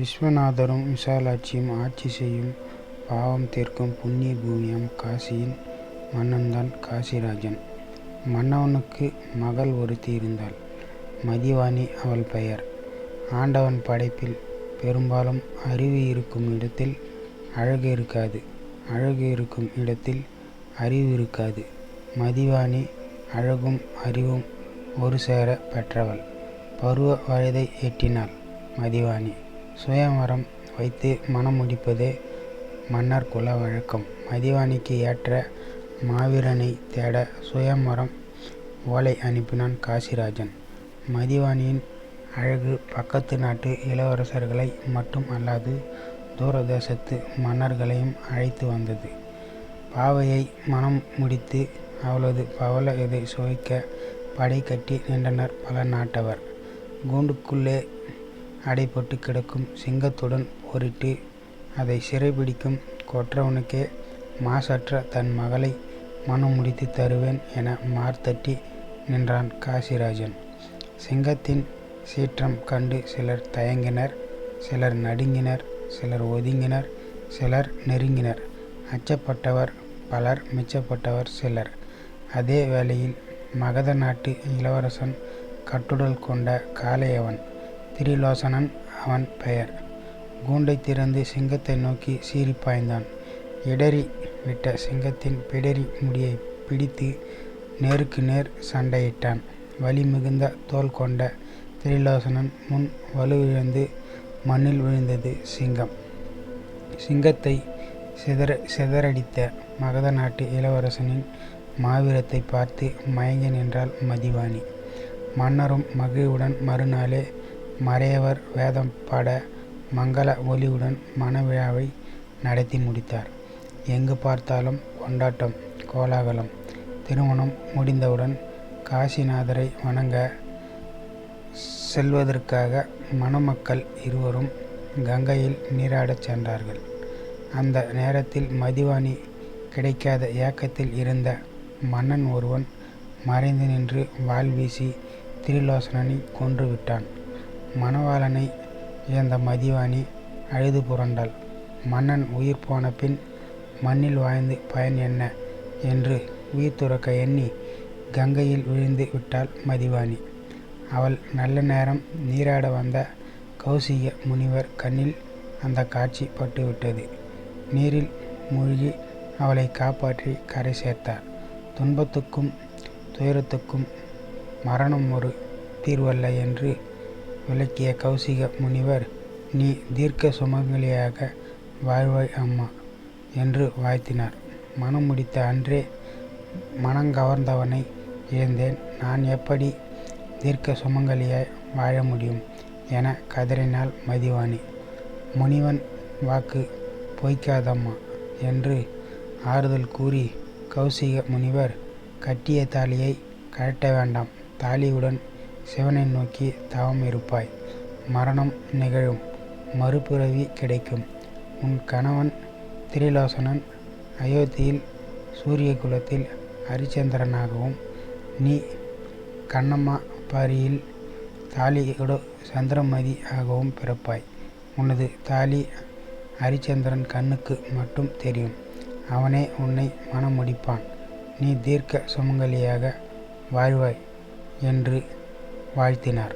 விஸ்வநாதரும் விசாலாட்சியும் ஆட்சி செய்யும் பாவம் தீர்க்கும் புண்ணிய பூமியாம் காசியின் மன்னன்தான் காசிராஜன். மன்னவனுக்கு மகள் ஒருத்தி இருந்தாள். மதிவாணி அவள் பெயர். ஆண்டவன் படைப்பில் பெரும்பாலும் அறிவு இருக்கும் இடத்தில் அழகு இருக்காது. அழகு இருக்கும் இடத்தில் அறிவு இருக்காது. மதிவாணி அழகும் அறிவும் ஒரு சேர பெற்றவள். பருவ வயதை எட்டினாள் மதிவாணி. சுயவரம் வைத்து மணம் முடிப்பது மன்னர் குல வழக்கம். மதிவாணிக்கு ஏற்ற மாவீரனை தேட சுயமரம் ஓலை அனுப்பினான் காசிராஜன். மதிவாணியின் அழகு பக்கத்து நாட்டு இளவரசர்களை மட்டும் அல்லாது தூரதேசத்து மன்னர்களையும் அழைத்து வந்தது. பாவையை மனம் முடித்து அவளது பவள எதை சுவைக்க படை கட்டி நின்றனர் பல நாட்டவர். கூண்டுக்குள்ளே அடைபட்டு கிடக்கும் சிங்கத்துடன் போரிட்டு அதை சிறைபிடிக்கும் கொற்றவனுக்கே மாசற்ற தன் மகளை மணம் முடித்துத் தருவேன் என மார்தட்டி நின்றான் காசிராஜன். சிங்கத்தின் சீற்றம் கண்டு சிலர் தயங்கினர். சிலர் நடுங்கினர். சிலர் ஒதுங்கினர். சிலர் நெருங்கினர். அச்சப்பட்டவர் பலர் மிச்சப்பட்டவர் சிலர். அதே வேளையில் மகத நாட்டு இளவரசன் கட்டுடல் கொண்ட காளையவன். திரிலோசனன் அவன் பெயர். கூண்டை திறந்து சிங்கத்தை நோக்கி சீறி பாய்ந்தான். இடறி விட்ட சிங்கத்தின் பிடரி முடியை பிடித்து நேருக்கு நேர் சண்டையிட்டான். வலி மிகுந்த தோல் கொண்ட திரிலோசனன் முன் வலுவிழந்து மண்ணில் விழுந்தது சிங்கம். சிங்கத்தை சிதற சிதறடித்த மகத நாட்டு இளவரசனின் மாவீரத்தைப் பார்த்து மயங்கி நின்றாள் மதிவாணி. மன்னரும் மகிழ்வுடன் மறுநாளே மறையவர் வேதம் பாட மங்கள ஒலியுடன் மணவிழாவை நடத்தி முடித்தார். எங்கு பார்த்தாலும் கொண்டாட்டம் கோலாகலம். திருமணம் முடிந்தவுடன் காசிநாதரை வணங்க செல்வதற்காக மணமக்கள் இருவரும் கங்கையில் நீராடச் சென்றார்கள். அந்த நேரத்தில் மதிவாணி கிடைக்காத ஏக்கத்தில் இருந்த மன்னன் ஒருவன் மறைந்து நின்று வாள் வீசி திரிலோசனனைக் கொன்று விட்டான். மணவாளனை இழந்த மதிவாணி அழுது புரண்டாள். மன்னன் உயிர் போன பின் மண்ணில் வாழ்ந்து பயன் என்ன? என்று உயிர் துறக்க எண்ணி கங்கையில் விழுந்து விட்டாள் மதிவாணி. அவள் நல்ல நேரம் நீராட வந்த கௌசிக முனிவர் கண்ணில் அந்த காட்சி பட்டுவிட்டது. நீரில் மூழ்கி அவளை காப்பாற்றி கரை சேர்த்தார். துன்பத்துக்கும் துயரத்துக்கும் மரணம் ஒரு தீர்வல்ல என்று விளக்கிய கெளசிக முனிவர் நீ தீர்க்க சுமங்கலியாக வாழ்வாய் அம்மா என்று வாழ்த்தினார். மனம் முடித்த அன்றே மனங்கவர்ந்தவனை இழந்தேன் நான் எப்படி தீர்க்க சுமங்கலியாய் வாழ முடியும்? என கதறினாள் மதிவாணி. முனிவன் வாக்கு பொய்க்காதம்மா என்று ஆறுதல் கூறி கௌசிக முனிவர் கட்டிய தாலியை கழட்ட வேண்டாம் தாலியுடன் சிவனை நோக்கி தவம் இருப்பாய். மரணம் நிகழும். மறுபிறவி கிடைக்கும். உன் கணவன் திரிலோசனன் அயோத்தியில் சூரியகுலத்தில் ஹரிச்சந்திரனாகவும் நீ கண்ணம்மா பாரியில் தாலியோடு சந்திரமதி ஆகவும் பிறப்பாய். உனது தாலி ஹரிச்சந்திரன் கண்ணுக்கு மட்டும் தெரியும். அவனே உன்னை மணம் முடிப்பான். நீ தீர்க்க சுமங்கலியாக வாழ்வாய் என்று வாழ்த்தினார்.